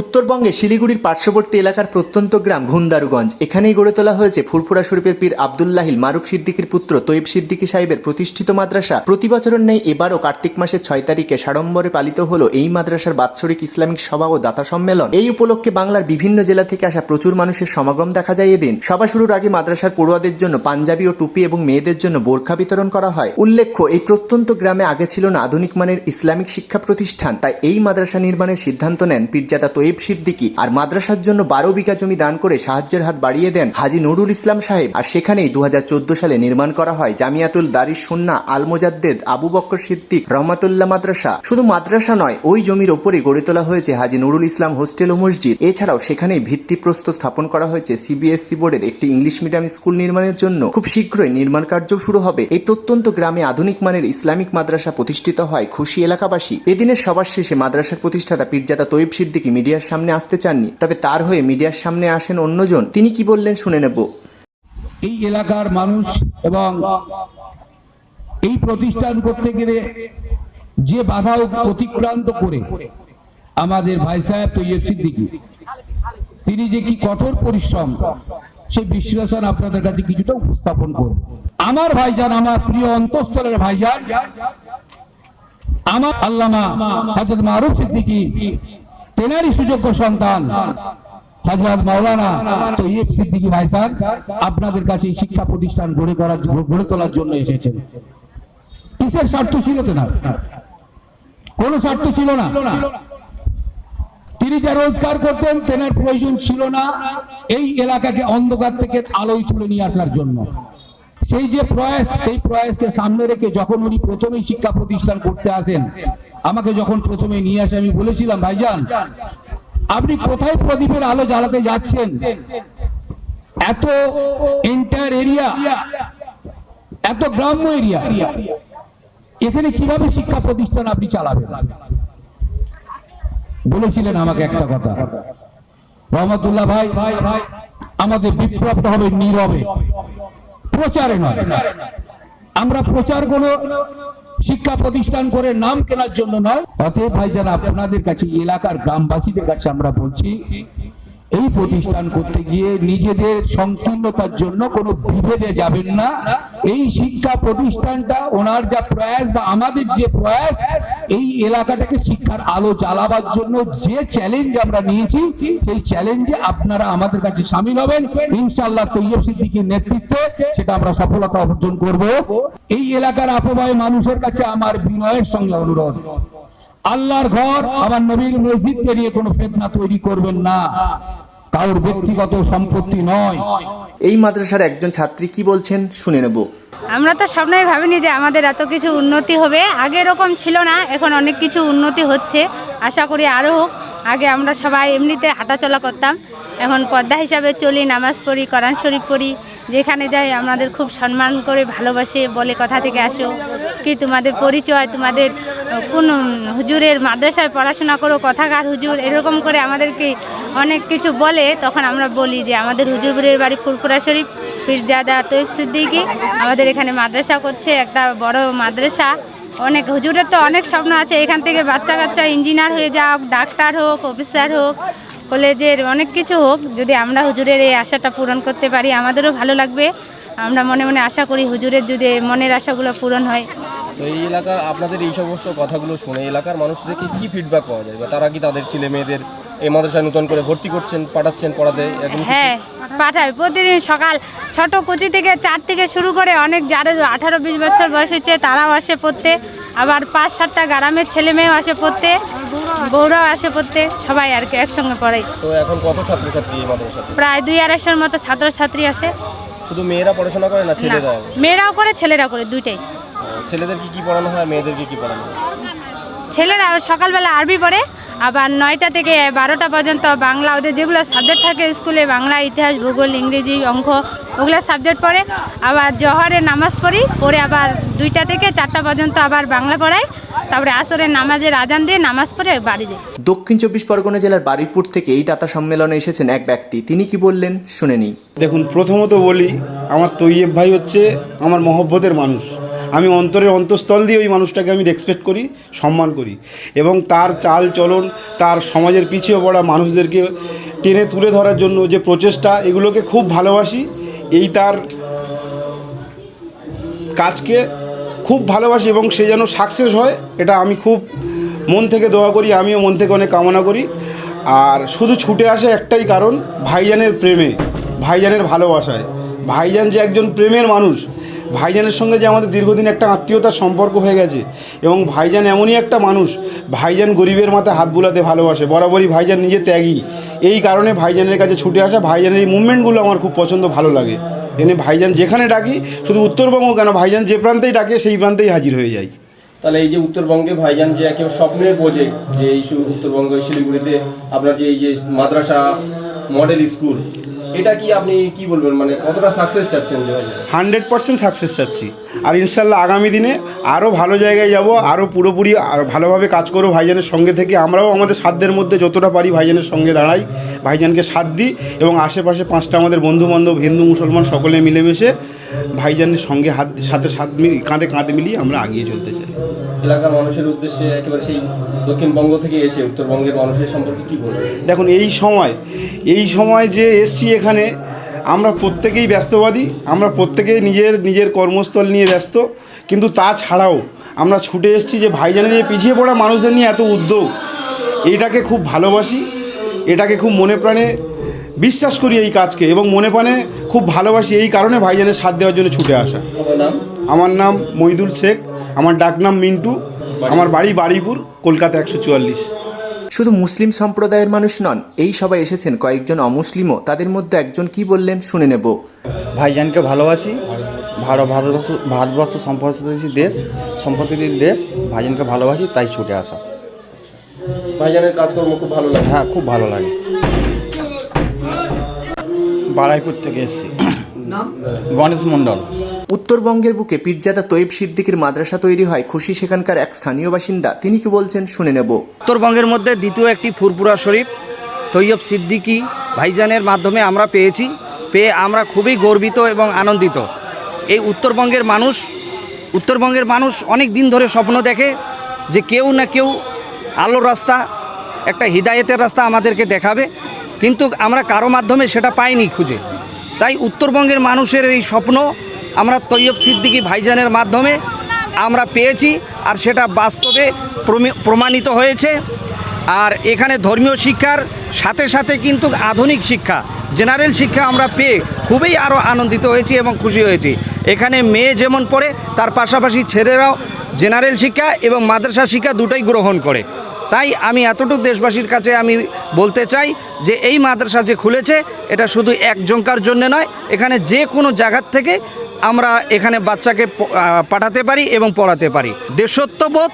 উত্তরবঙ্গে শিলিগুড়ির পার্শ্ববর্তী এলাকার প্রত্যন্ত গ্রাম ঘুন্দারুগঞ্জ। এখানেই গড়ে তোলা হয়েছে ফুরফুরা শরীফের পীর আবদুল্লাহিল মারুফ সিদ্দিকির পুত্র তৈব সিদ্দিকী সাহেবের প্রতিষ্ঠিত মাদ্রাসা। প্রতি বছরের নেই এবারও কার্তিক মাসের ছয় তারিখে সাড়ম্বরে পালিত হলো এই মাদ্রাসার বাৎসরিক ইসলামিক সভা ও দাতা সম্মেলন। এই উপলক্ষে বাংলার বিভিন্ন জেলা থেকে আসা প্রচুর মানুষের সমাগম দেখা যায় এদিন। সভা শুরুর আগে মাদ্রাসার পড়ুয়াদের জন্য পাঞ্জাবি ও টুপি এবং মেয়েদের জন্য বোরখা বিতরণ করা হয়। উল্লেখ্য, এই প্রত্যন্ত গ্রামে আগে ছিল না আধুনিক মানের ইসলামিক শিক্ষা প্রতিষ্ঠান, তাই এই মাদ্রাসা নির্মাণের সিদ্ধান্ত নেন পীরজাদা তৈব সিদ্দিকী আর মাদ্রাসার জন্য বারো বিঘা জমি দান করে সাহায্যের হাত বাড়িয়ে দেন হাজি নুরুল ইসলাম সাহেব। আর সেখানেই দুহাজার চোদ্দ সালে নির্মাণ করা হয় জামিয়াতুল দারিস সুন্না আল মোজাদ্দেদ আবু বক্কর সিদ্দিক রহমাতুল্লাহ মাদ্রাসা। শুধু মাদ্রাসা নয়, ওই জমির ওপরে গড়ে তোলা হয়েছে হাজি নুরুল ইসলাম হোস্টেল ও মসজিদ। এছাড়াও সেখানেই ভিত্তিপ্রস্তর স্থাপন করা হয়েছে সিবিএসসি বোর্ডের একটি ইংলিশ মিডিয়াম স্কুল নির্মাণের জন্য। খুব শীঘ্রই নির্মাণ কার্য শুরু হবে। এই প্রত্যন্ত গ্রামে আধুনিক মানের ইসলামিক মাদ্রাসা প্রতিষ্ঠিত হয় খুশি এলাকাবাসী। এদিনের সবার শেষে মাদ্রাসার প্রতিষ্ঠাতা পীরজাদা তৈব সিদ্দিকী মিডিয়ার সামনে আসতে চাননি, তবে তার হয়ে মিডিয়ার সামনে আসেন অন্যজন। তিনি কি বললেন শুনে নেব। এই এলাকার মানুষ এবং এই প্রতিষ্ঠান করতে গেলে যে বাধা অতিক্রান্ত করে আমাদের ভাই সাহেব তৈয়ব সিদ্দিকী, তিনি যে কি কঠোর পরিশ্রম সেই বিশ্লেষণ আপনাদের কাছে কিছুটা উপস্থাপন করব। আমার ভাইজান, আমার প্রিয় অন্তঃস্থলের ভাইজান, আমার আল্লামা হজরত মারুফ সিদ্দিকী তেনারই সুযোগ্য সন্তান। হজরত মাওলানা তৈয়ব সিদ্দিকী ভাই সাহেব আপনাদের কাছে এই শিক্ষা প্রতিষ্ঠান গড়ে করার, গড়ে তোলার জন্য এসেছেন। কিসের স্বার্থ ছিল তেনার? কোন স্বার্থ ছিল না। তিনি যা রোজগার করতেন, তেনার প্রয়োজন ছিল না এই এলাকাকে অন্ধকার থেকে আলোয় তুলে নিয়ে আসার জন্য। সেই যে প্রয়াস, সেই প্রয়াসকে সামনে রেখে যখন উনি প্রথমেই শিক্ষা প্রতিষ্ঠান করতে আসেন আমাকে যখন প্রথমে নিয়ে আসে, আমি বলেছিলাম, ভাইজান, আপনি কোথায় প্রদীপের আলো জ্বালাতে যাচ্ছেন? এত এন্টায়ার এরিয়া এত গ্রাম্য এরিয়া এখানে কীভাবে শিক্ষা প্রতিষ্ঠান আপনি চালাবেন? বলেছিলেন আমাকে একটা কথা। রহমতুল্লাহ ভাই, আমাদের বিপ্লবটা হবে নীরবে। প্রচারে নয়। আমরা প্রচার কোনো শিক্ষা প্রতিষ্ঠান করে নাম কেনার জন্য নয়। অতএব যারা আপনাদের কাছে এলাকার গ্রামবাসীদের কাছে আমরা বলছি, এই প্রতিষ্ঠান করতে গিয়ে নিজেদের সংকীর্ণতার জন্য কোনো বিভেদে যাবেন না। এই শিক্ষা প্রতিষ্ঠানটা ওনার যা প্রয়াস বা আমাদের যে প্রয়াস এই এলাকাটাকে শিক্ষার আলো জ্বালাবার জন্য যে চ্যালেঞ্জ আমরা নিয়েছি, সেই চ্যালেঞ্জে আপনারা আমাদের কাছে সামিল হবেন। ইনশাআল্লাহ তৈয়ব সিদ্দিকীর নেতৃত্বে সেটা আমরা সফলতা অর্জন করব। এই এলাকার আপবায় মানুষের কাছে আমার বিনয়ের সঙ্গে অনুরোধ। আল্লাহর ঘর আমার নবীর মসজিদকে নিয়ে কোনো ফেতনা তৈরি করবেন না। কারোর ব্যক্তিগত সম্পত্তি নয়। এই মাদ্রাসার একজন ছাত্রী কি বলছেন শুনে নেব। আমরা তো স্বপ্নই ভাবিনি যে আমাদের এত কিছু উন্নতি হবে। আগে এরকম ছিল না এখন অনেক কিছু উন্নতি হচ্ছে। আশা করি আরও হোক। আগে আমরা সবাই এমনিতে হাঁটাচলা করতাম। এখন পর্দা হিসাবে চলি নামাজ পড়ি কোরআন শরীফ পড়ি। যেখানে যাই আমাদের খুব সম্মান করে ভালোবাসে বলে কথা থেকে আসো। কি তোমাদের পরিচয়, তোমাদের কোন হুজুরের মাদ্রাসায় পড়াশোনা করো, কথাকার হুজুর, এরকম করে আমাদেরকে অনেক কিছু বলে, তখন আমরা বলি যে আমাদের হুজুরের বাড়ি ফুরফুরা শরীফ, পীরজাদা তৈব সিদ্দিকি, আমাদের এখানে মাদ্রাসা করছে, একটা বড় মাদ্রাসা। অনেক হুজুরের তো অনেক স্বপ্ন আছে, এখান থেকে বাচ্চা কাচ্চা ইঞ্জিনিয়ার হয়ে যাক, ডাক্তার হোক, অফিসার হোক, কলেজের অনেক কিছু হোক, যদি আমরা হুজুরের এই আশাটা পূরণ করতে পারি, আমাদেরও ভালো লাগবে। আমরা মনে মনে আশা করি হুজুরের যদি মনের আশাগুলো পূরণ হয়। তো এই এলাকার আপনাদের এই সমস্ত কথাগুলো শুনে এলাকার মানুষদেরকে কি ফিডব্যাক পাওয়া যায়? বা তারা কি তাদের ছেলে মেয়েদের এই মাদ্রাসায় নতুন করে ভর্তি করছেন পাঠাচ্ছেন পড়াতে? এরকম হ্যাঁ পাঠায়। প্রতিদিন সকাল ছোট কুচি থেকে চার থেকে শুরু করে অনেক যারা আঠারো বিশ বছর বয়স হচ্ছে তারাও আসে পড়তে। আবার পাঁচ সাতটা গ্রামের ছেলে মেয়েও আসে পড়তে বউরাও আসে পড়তে সবাই আর কি একসঙ্গে পড়ে তো এখন কত ছাত্রছাত্রী প্রায় দুই আড়াইশোর মতো ছাত্রছাত্রী আসে। শুধু মেয়েরা পড়াশোনা করে না না ছেলেরা মেয়েরাও করে ছেলেরাও করে দুইটাই। ছেলেদের কি কি পড়ানো হয় মেয়েদেরকে কি পড়ানো হয়? ছেলেরা সকালবেলা আরবি পড়ে আবার নয়টা থেকে বারোটা পর্যন্ত বাংলা ওদের যেগুলো সাবজেক্ট থাকে স্কুলে বাংলা ইতিহাস ভূগোল ইংরেজি অঙ্ক ওগুলো সাবজেক্ট পড়ে। আবার জহরে নামাজ পড়ি পড়ে আবার দুইটা থেকে চারটা পর্যন্ত আবার বাংলা পড়াই। তারপরে আসরের নামাজের আজান দিয়ে নামাজ পড়ে বাড়ি যাই। দক্ষিণ চব্বিশ পরগনা জেলার বারুইপুর থেকে এই দাতা সম্মেলনে এসেছেন এক ব্যক্তি। তিনি কি বললেন শুনে নিই। দেখুন প্রথমত বলি আমার তৈয়ব ভাই হচ্ছে আমার মহব্বতের মানুষ। আমি অন্তরের অন্তঃস্থল দিয়ে ওই মানুষটাকে আমি রেসপেক্ট করি, সম্মান করি এবং তার চাল চলন, তার সমাজের পিছিয়ে পড়া মানুষদেরকে টেনে তুলে ধরার জন্য যে প্রচেষ্টা, এগুলোকে খুব ভালোবাসি। এই তার কাজকে খুব ভালোবাসি এবং সে যেন সাকসেস হয়, এটা আমি খুব মন থেকে দোয়া করি, আমিও মন থেকে অনেক কামনা করি। আর শুধু ছুটে আসে একটাই কারণ, ভাইজানের প্রেমে, ভাইজানের ভালোবাসায়। ভাইজান যে একজন প্রেমের মানুষ, ভাইজানের সঙ্গে যে আমাদের দীর্ঘদিন একটা আত্মীয়তার সম্পর্ক হয়ে গেছে এবং ভাইজান এমনই একটা মানুষ, ভাইজান গরিবের মাথায় হাত বুলাতে ভালোবাসে, বরাবরই ভাইজান নিজে ত্যাগী। এই কারণে ভাইজানের কাছে ছুটে আসা ভাইজানের এই মুভমেন্টগুলো আমার খুব পছন্দ, ভালো লাগে। এনে ভাইজান যেখানে ডাকি, শুধু উত্তরবঙ্গ কেন, ভাইজান যে প্রান্তেই ডাকে, সেই প্রান্তেই হাজির হয়ে যায় তাহলে এই যে উত্তরবঙ্গে ভাইজান যে একেবারে স্বপ্নের বোঝে যে এই উত্তরবঙ্গ, শিলিগুড়িতে আপনার যে এই যে মাদ্রাসা মডেল স্কুল এটা কি আপনি কি বলবেন? মানে কতটা সাকসেস চাচ্ছেন হান্ড্রেড পার্সেন্ট সাকসেস চাচ্ছি। আর ইনশাল্লাহ আগামী দিনে আরও ভালো জায়গায় যাব আরও পুরোপুরি আর ভালোভাবে কাজ করব ভাইজানের সঙ্গে থেকে। আমরাও আমাদের সাধ্যের মধ্যে যতটা পারি ভাইজানের সঙ্গে দাঁড়াই ভাইজানকে সাথ দিই এবং আশেপাশে পাঁচটা আমাদের বন্ধু বান্ধব হিন্দু মুসলমান সকলে মিলেমিশে ভাইজানের সঙ্গে হাত সাথে সাথ মিলিয়ে কাঁধে কাঁধে মিলিয়ে আমরা আগিয়ে চলতে চাই। এলাকার মানুষের উদ্দেশ্যে একেবারে সেই দক্ষিণবঙ্গ থেকে এসে উত্তরবঙ্গের মানুষের সম্পর্কে কি বলবেন? দেখুন এই সময় এই সময় যে এসছি এখানে আমরা প্রত্যেকেই ব্যস্তবাদী আমরা প্রত্যেকেই নিজের নিজের কর্মস্থল নিয়ে ব্যস্ত। কিন্তু তাছাড়াও আমরা ছুটে এসেছি যে ভাইজানের এই পিছিয়ে পড়া মানুষদের নিয়ে এত উদ্যোগ। এটাকে খুব ভালোবাসি এটাকে খুব মনে প্রাণে বিশ্বাস করি এই কাজকে এবং মনে প্রাণে খুব ভালোবাসি এই কারণে ভাইজানের সাথ দেওয়ার জন্য ছুটে আসা। আমার নাম মইদুল শেখ আমার ডাকনাম মিন্টু আমার বাড়ি বাড়িপুর কলকাতা একশো চুয়াল্লিশ। শুধু মুসলিম সম্প্রদায়ের মানুষ নন এই সবাই এসেছেন কয়েকজন অমুসলিমও। তাদের মধ্যে একজন কি বললেন শুনে নেব। ভাইজানকে ভালোবাসি ভারত ভারতবর্ষ ভারতবর্ষ সম্পত্তির দেশ সম্পত্তির দেশ ভাইজানকে ভালোবাসি তাই ছুটে আসা। ভাইজানের কাজকর্ম খুব ভালো লাগে। হ্যাঁ খুব ভালো লাগে। বারাইপুর থেকে এসেছি। গণেশ মণ্ডল। উত্তরবঙ্গের বুকে পীরজাদা তৈব সিদ্দিকের মাদ্রাসা তৈরি হয়। খুশি সেখানকার এক স্থানীয় বাসিন্দা। তিনি কি বলছেন শুনে নেব। উত্তরবঙ্গের মধ্যে দ্বিতীয় একটি ফুরপুরা শরীফ, তৈয়ব সিদ্দিকি ভাইজানের মাধ্যমে আমরা পেয়েছি। পেয়ে আমরা খুবই গর্বিত এবং আনন্দিত। এই উত্তরবঙ্গের মানুষ উত্তরবঙ্গের মানুষ অনেক দিন ধরে স্বপ্ন দেখে যে কেউ না কেউ আলোর রাস্তা, একটা হৃদায়তের রাস্তা আমাদেরকে দেখাবে। কিন্তু আমরা কারও মাধ্যমে সেটা পাইনি খুঁজে। তাই উত্তরবঙ্গের মানুষের এই স্বপ্ন আমরা তৈয়ব সিদ্দিকী ভাইজানের মাধ্যমে আমরা পেয়েছি আর সেটা বাস্তবে প্রমাণিত হয়েছে। আর এখানে ধর্মীয় শিক্ষার সাথে সাথে কিন্তু আধুনিক শিক্ষা, জেনারেল শিক্ষা আমরা পেয়ে খুবই আরও আনন্দিত হয়েছি এবং খুশি হয়েছি। এখানে মেয়ে যেমন পড়ে, তার পাশাপাশি ছেলেরাও জেনারেল শিক্ষা এবং মাদ্রাসা শিক্ষা দুটোই গ্রহণ করে। তাই আমি এতটুকু দেশবাসীর কাছে আমি বলতে চাই যে এই মাদ্রাসা যে খুলেছে, এটা শুধু একজনকার জন্য নয়, এখানে যে কোনো জায়গার থেকে আমরা এখানে বাচ্চাকে পাঠাতে পারি এবং পড়াতে পারি। দেশত্ববোধ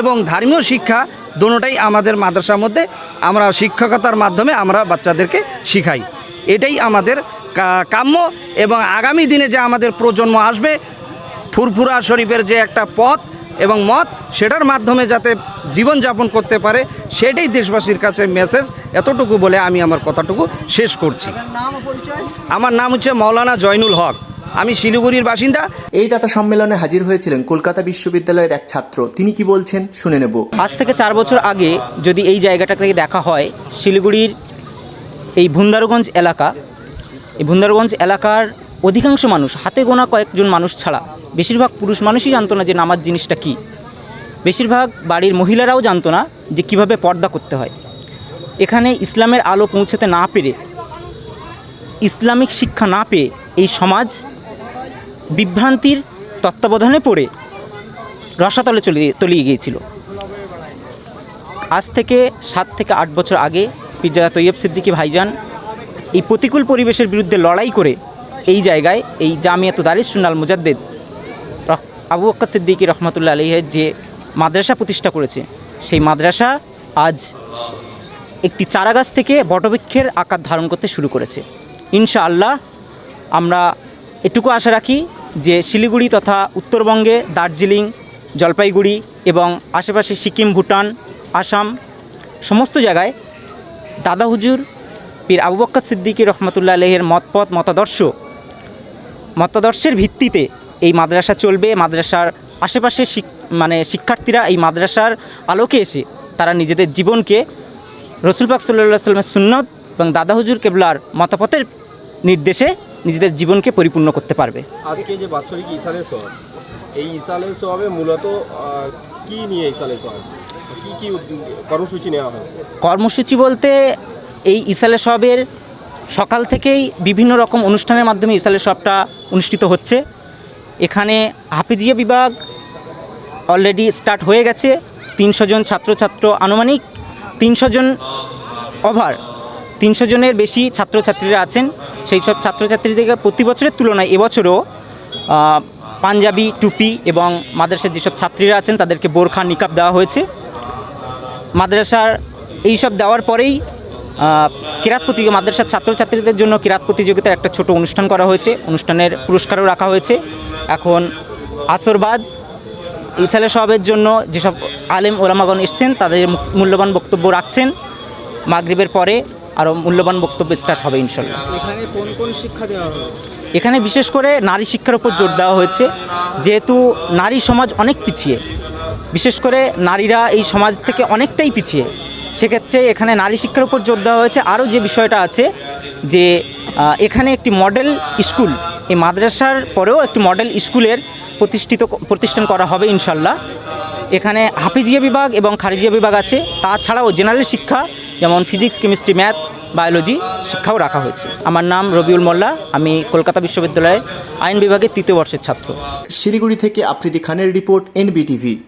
এবং ধর্মীয় শিক্ষা দুটোটাই আমাদের মাদ্রাসার মধ্যে আমরা শিক্ষকতার মাধ্যমে আমরা বাচ্চাদেরকে শিখাই। এটাই আমাদের কাম্য এবং আগামী দিনে যে আমাদের প্রজন্ম আসবে ফুরফুরা শরীফের যে একটা পথ এবং মত সেটার মাধ্যমে যাতে জীবনযাপন করতে পারে সেটাই দেশবাসীর কাছে মেসেজ এতটুকু বলে আমি আমার কথাটুকু শেষ করছি। আমার নাম হচ্ছে মৌলানা জয়নুল হক। আমি শিলিগুড়ির বাসিন্দা। এই দাতা সম্মেলনে হাজির হয়েছিলেন কলকাতা বিশ্ববিদ্যালয়ের এক ছাত্র। তিনি কি বলছেন শুনে নেব। আজ থেকে চার বছর আগে যদি এই জায়গাটা থেকে দেখা হয় শিলিগুড়ির এই ভুন্দারগঞ্জ এলাকা এই ভুন্দারগঞ্জ এলাকার অধিকাংশ মানুষ হাতে গোনা কয়েকজন মানুষ ছাড়া বেশিরভাগ পুরুষ মানুষই জানতো না যে নামাজ জিনিসটা কী। বেশিরভাগ বাড়ির মহিলারাও জানতো না যে কীভাবে পর্দা করতে হয়। এখানে ইসলামের আলো পৌঁছাতে না পেরে ইসলামিক শিক্ষা না পেয়ে এই সমাজ বিভ্রান্তির তত্ত্বাবধানে পড়ে রসাতলে চলে তলিয়ে গিয়েছিল। আজ থেকে সাত থেকে আট বছর আগে পিজ্জা তৈয়ব সিদ্দিকী ভাইজান এই প্রতিকূল পরিবেশের বিরুদ্ধে লড়াই করে এই জায়গায় এই জামিয়াত দারিস সুনাল মুজাদ্দেদ আবু বক্কর সিদ্দিকী রহমতুল্লা আলহের যে মাদ্রাসা প্রতিষ্ঠা করেছে, সেই মাদ্রাসা আজ একটি চারাগাছ থেকে বটবৃক্ষের আকার ধারণ করতে শুরু করেছে। ইনশাআল্লাহ আমরা এটুকু আশা রাখি যে শিলিগুড়ি তথা উত্তরবঙ্গে দার্জিলিং, জলপাইগুড়ি এবং আশেপাশে সিকিম, ভুটান, আসাম সমস্ত জায়গায় দাদা হুজুর, পীর আবু বক্কর সিদ্দিকী রহমতুল্লাহ আলহের মতপথ, মতাদর্শ, মতাদর্শের ভিত্তিতে এই মাদ্রাসা চলবে। মাদ্রাসার আশেপাশে মানে শিক্ষার্থীরা এই মাদ্রাসার আলোকে এসে তারা নিজেদের জীবনকে রসুল পাক সাল্লাহ সাল্লামের সুন্নত এবং দাদা হুজুর কেবলার মতাপথের নির্দেশে নিজেদের জীবনকে পরিপূর্ণ করতে পারবে। আজকে যে বাৎসরিক ইসালে সোয়াব এই ইসালে সোয়াবে মূলত কি নিয়ে ইসালে সোয়াব কি কি কর্মসূচি নেওয়া হয়েছে? কর্মসূচি বলতে এই ইসালে সবের সকাল থেকেই বিভিন্ন রকম অনুষ্ঠানের মাধ্যমে ইসালে সবটা অনুষ্ঠিত হচ্ছে। এখানে হাফিজিয়া বিভাগ অলরেডি স্টার্ট হয়ে গেছে। তিনশো জন ছাত্রছাত্র আনুমানিক তিনশো জন ওভার তিনশো জনের বেশি ছাত্রছাত্রীরা আছেন। সেই সব ছাত্রছাত্রীদেরকে প্রতি বছরের তুলনায় এবছরও পাঞ্জাবি, টুপি এবং মাদ্রাসার যেসব ছাত্রীরা আছেন, তাদেরকে বোরখা, নিকাব দেওয়া হয়েছে। মাদ্রাসার এইসব দেওয়ার পরেই কিরাত প্রতিযোগিতা মাদ্রাসার ছাত্রছাত্রীদের জন্য কিরাত প্রতিযোগিতার একটা ছোট অনুষ্ঠান করা হয়েছে। অনুষ্ঠানের পুরস্কারও রাখা হয়েছে। এখন আসরবাদ, ইসালে সবের জন্য যেসব আলেম ওলামাগণ এসছেন, তাদের মূল্যবান বক্তব্য রাখছেন। মাগরিবের পরে আরও মূল্যবান বক্তব্য স্টার্ট হবে ইনশাল্লাহ। এখানে কোন কোন শিক্ষা দেওয়া হবে এখানে বিশেষ করে নারী শিক্ষার উপর জোর দেওয়া হয়েছে যেহেতু নারী সমাজ অনেক পিছিয়ে। বিশেষ করে নারীরা এই সমাজ থেকে অনেকটাই পিছিয়ে। সেক্ষেত্রে এখানে নারী শিক্ষার উপর জোর দেওয়া হয়েছে। আরও যে বিষয়টা আছে যে এখানে একটি মডেল স্কুল এই মাদ্রাসার পরেও একটি মডেল স্কুলের প্রতিষ্ঠিত প্রতিষ্ঠান করা হবে ইনশাল্লাহ। এখানে হাফিজিয়া বিভাগ এবং খারিজিয়া বিভাগ আছে। তাছাড়াও জেনারেল শিক্ষা, যেমন ফিজিক্স কেমিস্ট্রি ম্যাথ বায়োলজি শিক্ষাও রাখা হয়েছে। আমার নাম রবিউল মোল্লা, আমি কলকাতা বিশ্ববিদ্যালয়ের আইন বিভাগের তৃতীয় বর্ষের ছাত্র। শিলিগুড়ি থেকে আফ্রিদি খানের রিপোর্ট, এনবিটিভি।